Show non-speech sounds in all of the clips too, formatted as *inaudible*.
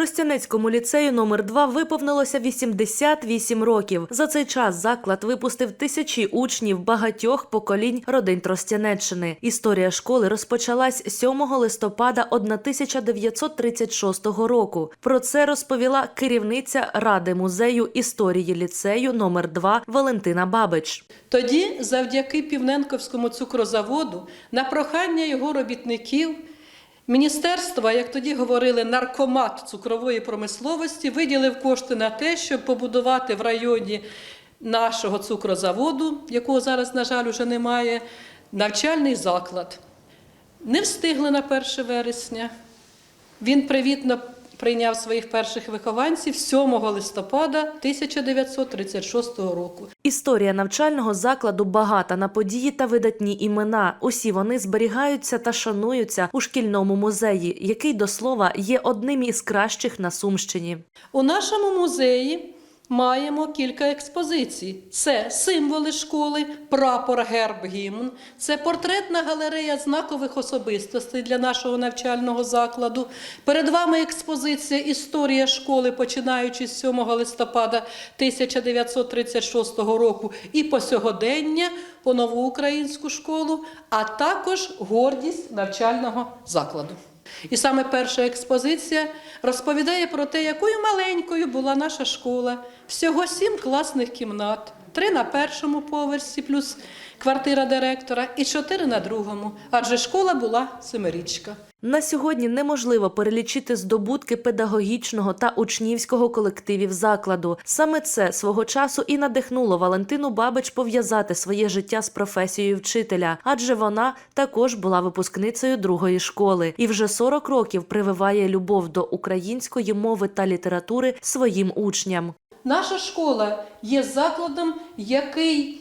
Тростянецькому ліцею номер 2 виповнилося 88 років. За цей час заклад випустив тисячі учнів багатьох поколінь родин Тростянеччини. Історія школи розпочалась 7 листопада 1936 року. Про це розповіла керівниця ради музею історії ліцею номер 2 Валентина Бабич. Тоді, завдяки Півненковському цукрозаводу, на прохання його робітників, міністерство, як тоді говорили, наркомат цукрової промисловості, виділив кошти на те, щоб побудувати в районі нашого цукрозаводу, якого зараз, на жаль, уже немає, навчальний заклад. Не встигли на 1 вересня. Він привітно прийняв своїх перших вихованців 7 листопада 1936 року. Історія навчального закладу багата на події та видатні імена. Усі вони зберігаються та шануються у шкільному музеї, який до слова є одним із кращих на Сумщині. У нашому музеї маємо кілька експозицій: це символи школи, прапор, герб, гімн, це портретна галерея знакових особистостей для нашого навчального закладу. Перед вами експозиція Історія школи, починаючи з 7 листопада 1936 року і по сьогодення по нову українську школу, а також гордість навчального закладу. І саме перша експозиція розповідає про те, якою маленькою була наша школа. Всього сім класних кімнат, три на першому поверсі, плюс квартира директора, і чотири на другому. Адже школа була семирічка. На сьогодні неможливо перелічити здобутки педагогічного та учнівського колективів закладу. Саме це свого часу і надихнуло Валентину Бабич пов'язати своє життя з професією вчителя, адже вона також була випускницею другої школи і вже 40 років прививає любов до української мови та літератури своїм учням. Наша школа є закладом, який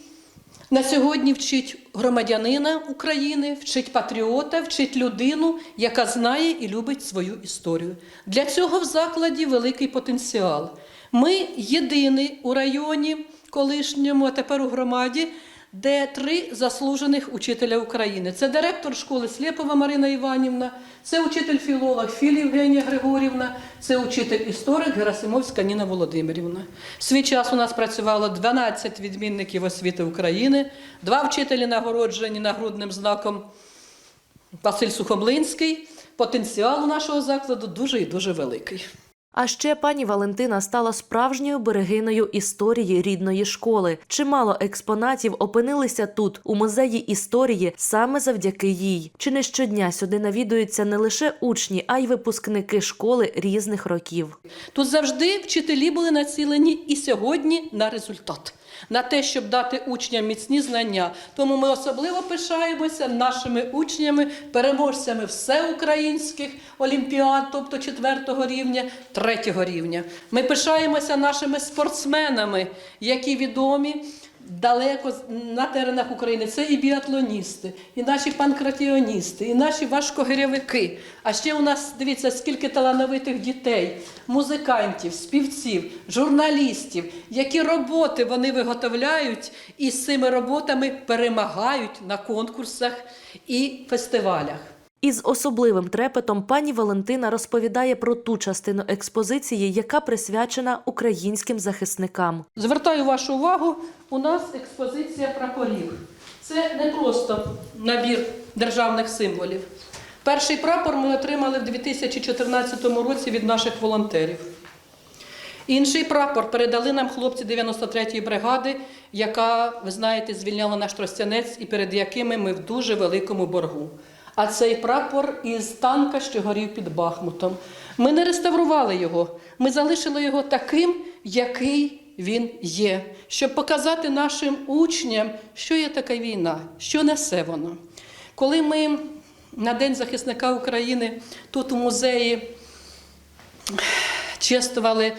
на сьогодні вчить громадянина України, вчить патріота, вчить людину, яка знає і любить свою історію. Для цього в закладі великий потенціал. Ми єдиний у районі колишньому, а тепер у громаді. Де три заслужених учителя України. Це директор школи Слєпова Марина Іванівна, це учитель філолог Філі Євгенія Григорівна, це учитель історик Герасимовська Ніна Володимирівна. В свій час у нас працювало 12 відмінників освіти України, два вчителі нагороджені нагрудним знаком Василь Сухомлинський. Потенціал нашого закладу дуже і дуже великий. А ще пані Валентина стала справжньою берегиною історії рідної школи. Чимало експонатів опинилися тут, у музеї історії, саме завдяки їй. Чи не щодня сюди навідуються не лише учні, а й випускники школи різних років. Тут завжди вчителі були націлені і сьогодні на результат, на те, щоб дати учням міцні знання. Тому ми особливо пишаємося нашими учнями, переможцями всеукраїнських олімпіад, тобто четвертого рівня, третього рівня. Ми пишаємося нашими спортсменами, які відомі. Далеко на теренах України це і біатлоністи, і наші панкратіоністи, і наші важкогирявики. А ще у нас дивіться, скільки талановитих дітей, музикантів, співців, журналістів, які роботи вони виготовляють і з цими роботами перемагають на конкурсах і фестивалях. Із особливим трепетом пані Валентина розповідає про ту частину експозиції, яка присвячена українським захисникам. Звертаю вашу увагу, у нас експозиція прапорів. Це не просто набір державних символів. Перший прапор ми отримали в 2014 році від наших волонтерів. Інший прапор передали нам хлопці 93-ї бригади, яка, ви знаєте, звільняла наш Тростянець і перед якими ми в дуже великому боргу. А цей прапор із танка, що горів під Бахмутом. Ми не реставрували його, ми залишили його таким, який він є, щоб показати нашим учням, що є така війна, що несе воно. Коли ми на День захисника України тут у музеї чествували,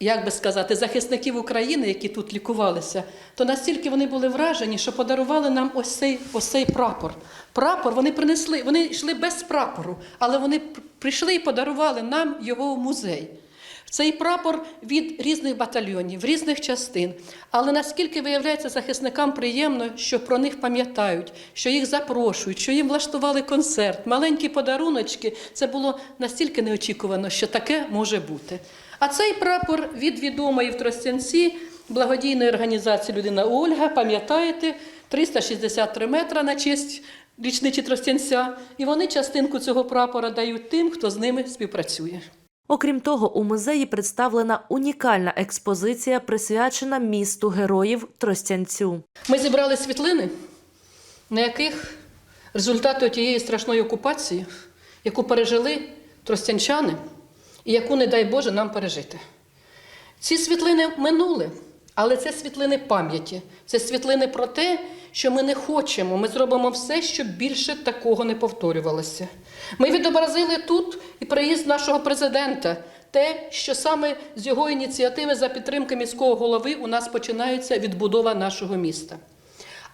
як би сказати, захисників України, які тут лікувалися, то настільки вони були вражені, що подарували нам ось цей, ось цей прапор. Прапор вони принесли, вони йшли без прапору, але вони прийшли і подарували нам його в музей. Цей прапор від різних батальйонів, різних частин. Але наскільки виявляється захисникам приємно, що про них пам'ятають, що їх запрошують, що їм влаштували концерт, маленькі подаруночки, це було настільки неочікувано, що таке може бути. А цей прапор від відомої в Тростянці благодійної організації Людина Ольга, пам'ятаєте, 363 метра на честь річниці Тростянця, і вони частинку цього прапора дають тим, хто з ними співпрацює. Окрім того, у музеї представлена унікальна експозиція, присвячена місту героїв Тростянцю. Ми зібрали світлини, на яких результати тієї страшної окупації, яку пережили тростянчани, і яку, не дай Боже, нам пережити. Ці світлини минули, але це світлини пам'яті, це світлини про те, що ми не хочемо. Ми зробимо все, щоб більше такого не повторювалося. Ми відобразили тут і приїзд нашого президента, те, що саме з його ініціативи за підтримки міського голови у нас починається відбудова нашого міста.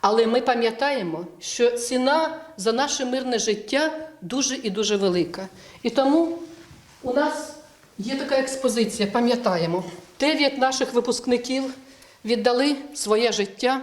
Але ми пам'ятаємо, що ціна за наше мирне життя дуже і дуже велика. І тому у нас є така експозиція, пам'ятаємо, дев'ять наших випускників віддали своє життя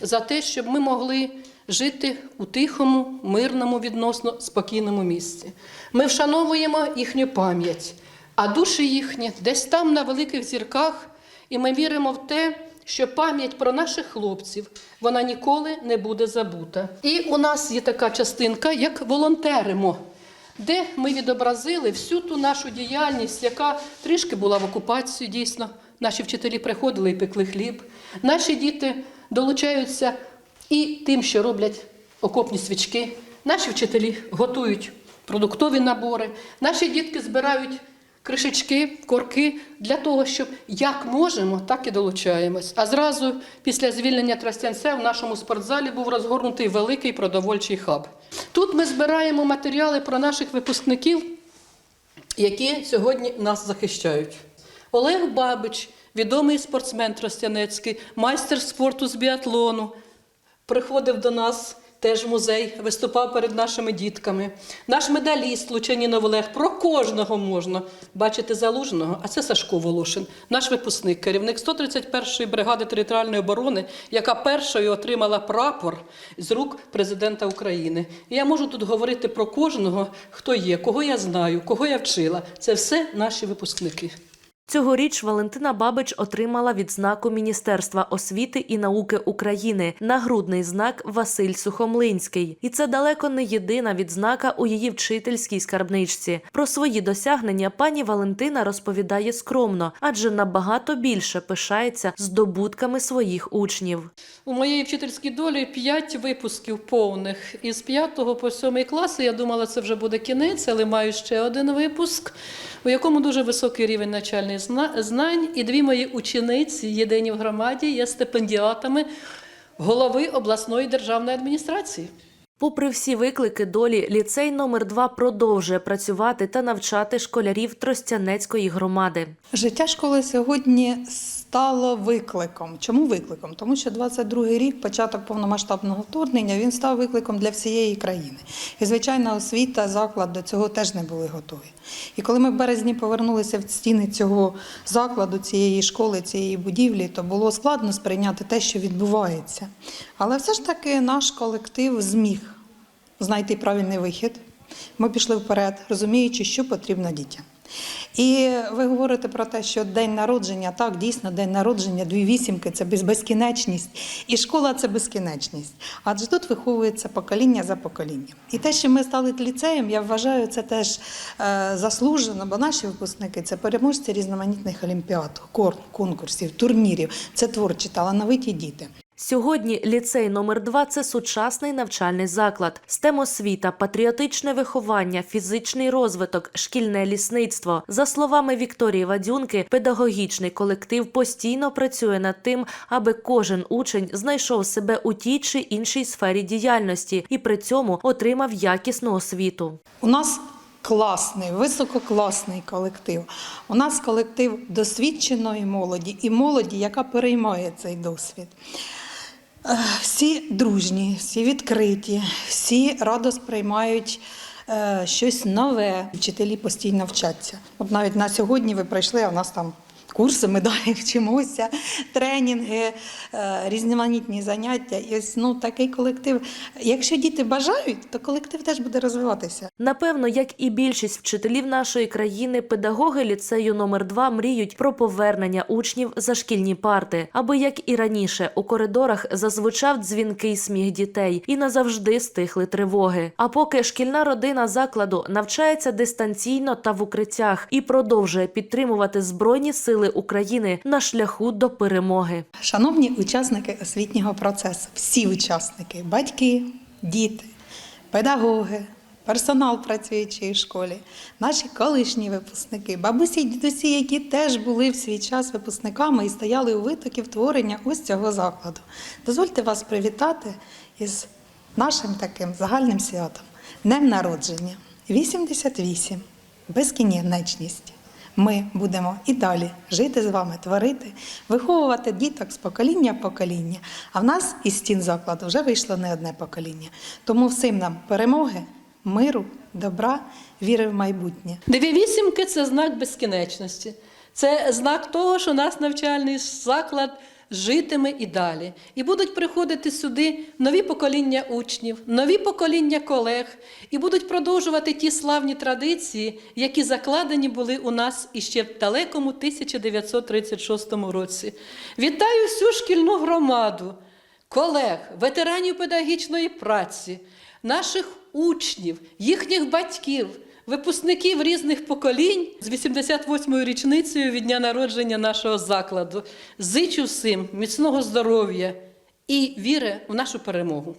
за те, щоб ми могли жити у тихому, мирному, відносно спокійному місці. Ми вшановуємо їхню пам'ять, а душі їхні десь там на великих зірках, і ми віримо в те, що пам'ять про наших хлопців вона ніколи не буде забута. І у нас є така частинка, як волонтеримо, де ми відобразили всю ту нашу діяльність, яка трішки була в окупації, дійсно. Наші вчителі приходили і пекли хліб. Наші діти долучаються і тим, що роблять окопні свічки. Наші вчителі готують продуктові набори. Наші дітки збирають кришечки, корки для того, щоб як можемо, так і долучаємось. А зразу після звільнення Тростянця в нашому спортзалі був розгорнутий великий продовольчий хаб. Тут ми збираємо матеріали про наших випускників, які сьогодні нас захищають. Олег Бабич, відомий спортсмен Тростянецький, майстер спорту з біатлону, приходив до нас теж музей, виступав перед нашими дітками. Наш медаліст Лучанінов Олег, про кожного можна бачити залужного, а це Сашко Волошин, наш випускник, керівник 131-ї бригади територіальної оборони, яка першою отримала прапор з рук президента України. І я можу тут говорити про кожного, хто є, кого я знаю, кого я вчила. Це все наші випускники. Цьогоріч Валентина Бабич отримала відзнаку Міністерства освіти і науки України нагрудний знак Василь Сухомлинський. І це далеко не єдина відзнака у її вчительській скарбничці. Про свої досягнення пані Валентина розповідає скромно, адже набагато більше пишається здобутками своїх учнів. У моєї вчительській долі п'ять випусків повних. Із п'ятого по сьомий класи я думала, це вже буде кінець, але маю ще один випуск, у якому дуже високий рівень навчальних зна- знань. І дві мої учениці, єдині в громаді, є стипендіатами голови обласної державної адміністрації. Попри всі виклики долі, ліцей номер 2 продовжує працювати та навчати школярів Тростянецької громади. Життя школи сьогодні стало викликом. Чому викликом? Тому що 22-й рік, початок повномасштабного вторгнення, він став викликом для всієї країни. І, звичайно, освіта, заклад до цього теж не були готові. І коли ми в березні повернулися в стіни цього закладу, цієї школи, цієї будівлі, то було складно сприйняти те, що відбувається. Але все ж таки наш колектив зміг знайти правильний вихід. Ми пішли вперед, розуміючи, що потрібно дітям. І ви говорите про те, що день народження, так, дійсно, день народження, дві вісімки це безкінечність, і школа це безкінечність. Адже тут виховується покоління за поколінням. І те, що ми стали ліцеєм, я вважаю, це теж е, заслужено, бо наші випускники це переможці різноманітних олімпіад, конкурсів, турнірів, це творчі, талановиті діти. Сьогодні ліцей номер 2 це сучасний навчальний заклад, STEM-освіта, патріотичне виховання, фізичний розвиток, шкільне лісництво. За словами Вікторії Вадюнки, педагогічний колектив постійно працює над тим, аби кожен учень знайшов себе у тій чи іншій сфері діяльності і при цьому отримав якісну освіту. У нас класний, висококласний колектив. У нас колектив досвідченої молоді і молоді, яка переймає цей досвід. Е, Всі дружні, всі відкриті, всі радо сприймають е, щось нове. Вчителі постійно вчаться. От навіть на сьогодні ви прийшли, а в нас там. Курси, ми *laughs* далі вчимося, тренінги, е, різноманітні заняття. І ось ну такий колектив. Якщо діти бажають, то колектив теж буде розвиватися. Напевно, як і більшість вчителів нашої країни, педагоги ліцею номер 2 мріють про повернення учнів за шкільні парти, аби як і раніше у коридорах зазвучав дзвінкий сміх дітей і назавжди стихли тривоги. А поки шкільна родина закладу навчається дистанційно та в укриттях і продовжує підтримувати збройні сили України на шляху до перемоги. Шановні учасники освітнього процесу, всі учасники, батьки, діти, педагоги, персонал працюючий в школі, наші колишні випускники, бабусі й дідусі, які теж були в свій час випускниками і стояли у витоків творення ось цього закладу. Дозвольте вас привітати із нашим таким загальним святом, днем народження 88, безкінечність. Ми будемо і далі жити з вами, творити, виховувати діток з покоління в покоління. А в нас із стін закладу вже вийшло не одне покоління. Тому всім нам перемоги, миру, добра, віри в майбутнє. Дві вісімки це знак безкінечності. Це знак того, що нас навчальний заклад житиме і далі. І будуть приходити сюди нові покоління учнів, нові покоління колег, і будуть продовжувати ті славні традиції, які закладені були у нас іще в далекому 1936 році. Вітаю всю шкільну громаду, колег, ветеранів педагогічної праці, наших учнів, їхніх батьків, випускників різних поколінь з 88-ю річницею від дня народження нашого закладу. Зичу всім міцного здоров'я і віри в нашу перемогу.